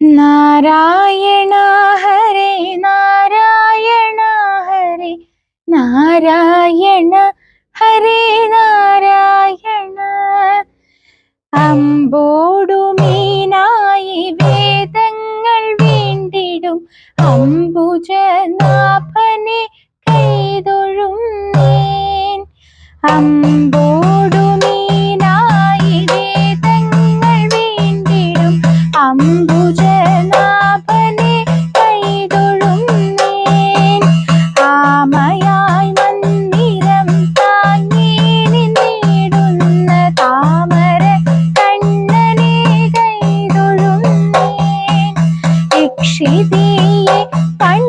നാരായണ ഹരേ നാരായണ ഹരേ നാരായണ ഹരേ നാരായണ. അമ്പോടു മീനായി വേദങ്ങൾ വീണ്ടിടും അംബുജനാഭനെ കൈതൊഴും നേൻ தேயே கண்